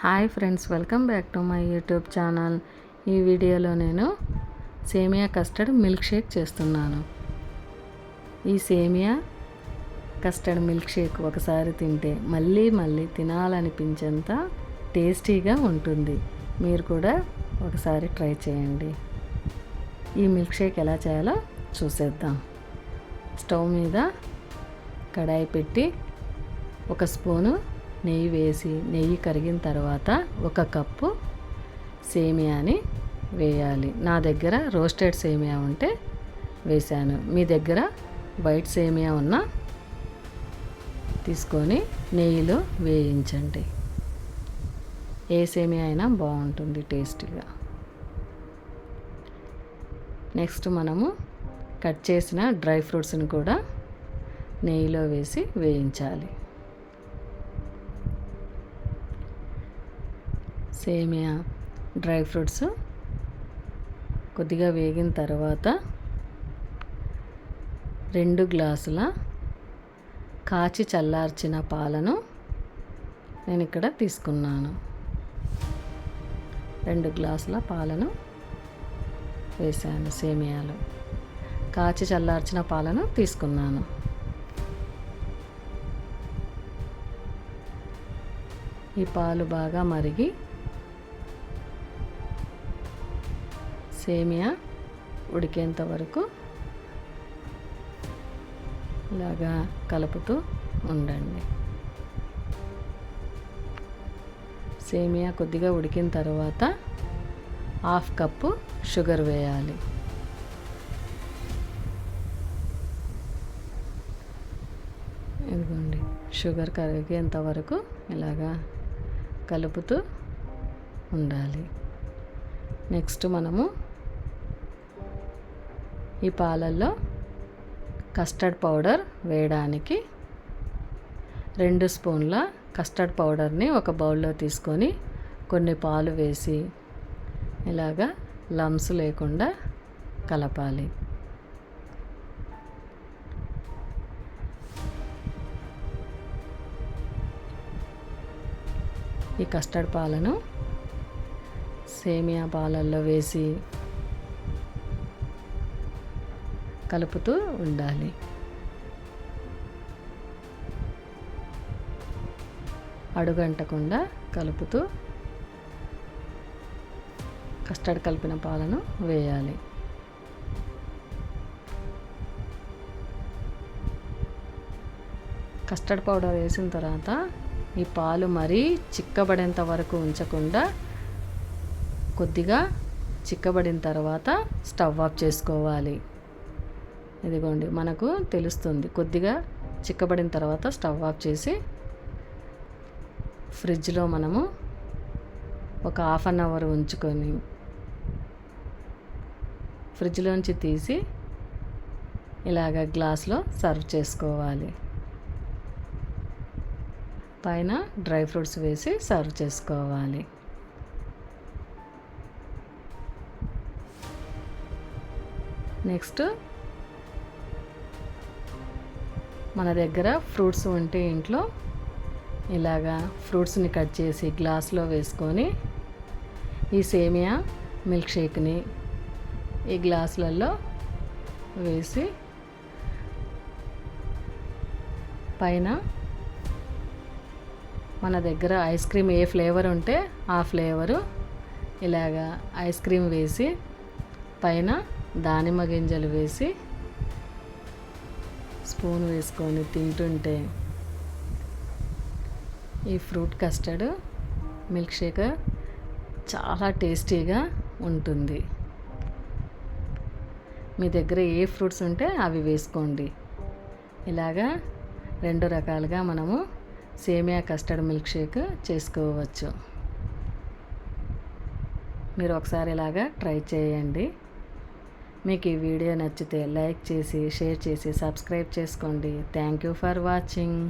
Hi friends welcome back to my YouTube channel. ఈ వీడియోలో నేను సేమియా కస్టర్డ్ మిల్క్ షేక్ చేస్తున్నాను. ఈ సేమియా కస్టర్డ్ మిల్క్ షేక్ ఒకసారి తింటే మళ్ళీ మళ్ళీ తినాలనిపించేంత టేస్టీగా ఉంటుంది. మీరు కూడా ఒకసారి ట్రై చేయండి. ఈ మిల్క్ షేక్ ఎలా చేయాలో చూసేద్దాం. స్టవ్ మీద కడాయి పెట్టి ఒక స్పూను నెయ్యి వేసి నెయ్యి కరిగిన తర్వాత ఒక కప్పు సేమియాని వేయాలి. నా దగ్గర రోస్టెడ్ సేమియా ఉంటే వేశాను. మీ దగ్గర వైట్ సేమియా ఉన్న తీసుకొని నెయ్యిలో వేయించండి. ఏ సేమియా అయినా బాగుంటుంది టేస్టీగా. నెక్స్ట్ మనము కట్ చేసిన డ్రై ఫ్రూట్స్ని కూడా నెయ్యిలో వేసి వేయించాలి. సేమియా డ్రై ఫ్రూట్స్ కొద్దిగా వేగిన తర్వాత రెండు గ్లాసుల కాచి చల్లార్చిన పాలను నేను ఇక్కడ తీసుకున్నాను. రెండు గ్లాసుల పాలను వేసాను సేమియాలు. కాచి చల్లార్చిన పాలను తీసుకున్నాను. ఈ పాలు బాగా మరిగి సేమియా ఉడికేంత వరకు ఇలాగా కలుపుతూ ఉండండి. సేమియా కొద్దిగా ఉడికిన తర్వాత హాఫ్ కప్పు షుగర్ వేయాలి. ఇదిగోండి షుగర్ కరిగేంత వరకు ఇలాగా కలుపుతూ ఉండాలి. నెక్స్ట్ మనము ఈ పాలల్లో కస్టర్డ్ పౌడర్ వేయడానికి రెండు స్పూన్ల కస్టర్డ్ పౌడర్ని ఒక బౌల్లో తీసుకొని కొన్ని పాలు వేసి ఇలాగా లమ్స్ లేకుండా కలపాలి. ఈ కస్టర్డ్ పాలను సేమియా పాలల్లో వేసి కలుపుతూ ఉండాలి. అడుగంటకుండా కలుపుతూ కస్టర్డ్ కలిపిన పాలను వేయాలి. కస్టర్డ్ పౌడర్ వేసిన తర్వాత ఈ పాలు మరీ చిక్కబడేంత వరకు ఉంచకుండా కొద్దిగా చిక్కబడిన తర్వాత స్టవ్ ఆఫ్ చేసుకోవాలి. ఇదిగోండి మనకు తెలుస్తుంది. కొద్దిగా చిక్కబడిన తర్వాత స్టవ్ ఆఫ్ చేసి ఫ్రిడ్జ్లో మనము ఒక హాఫ్ అన్ అవర్ ఉంచుకొని ఫ్రిడ్జ్లోంచి తీసి ఇలాగ గ్లాస్లో సర్వ్ చేసుకోవాలి. పైన డ్రై ఫ్రూట్స్ వేసి సర్వ్ చేసుకోవాలి. నెక్స్ట్ మన దగ్గర ఫ్రూట్స్ ఉంటే ఇంట్లో ఇలాగా ఫ్రూట్స్ని కట్ చేసి గ్లాస్లో వేసుకొని ఈ సేమియా మిల్క్ షేక్ని ఈ గ్లాసులలో వేసి పైన మన దగ్గర ఐస్ క్రీమ్ ఏ ఫ్లేవర్ ఉంటే ఆ ఫ్లేవరు ఇలాగా ఐస్ క్రీమ్ వేసి పైన దానిమ్మ గింజలు వేసి స్పూన్ వేసుకొని తింటుంటే ఈ ఫ్రూట్ కస్టర్డ్ మిల్క్ షేక్ చాలా టేస్టీగా ఉంటుంది. మీ దగ్గర ఏ ఫ్రూట్స్ ఉంటే అవి వేసుకోండి. ఇలాగా రెండు రకాలుగా మనము సేమియా కస్టర్డ్ మిల్క్ షేక్ చేసుకోవచ్చు. మీరు ఒకసారి ఇలాగా ట్రై చేయండి. మీకు ఈ వీడియో నచ్చితే లైక్ చేసి షేర్ చేసి సబ్స్క్రైబ్ చేసుకోండి. Thank you for watching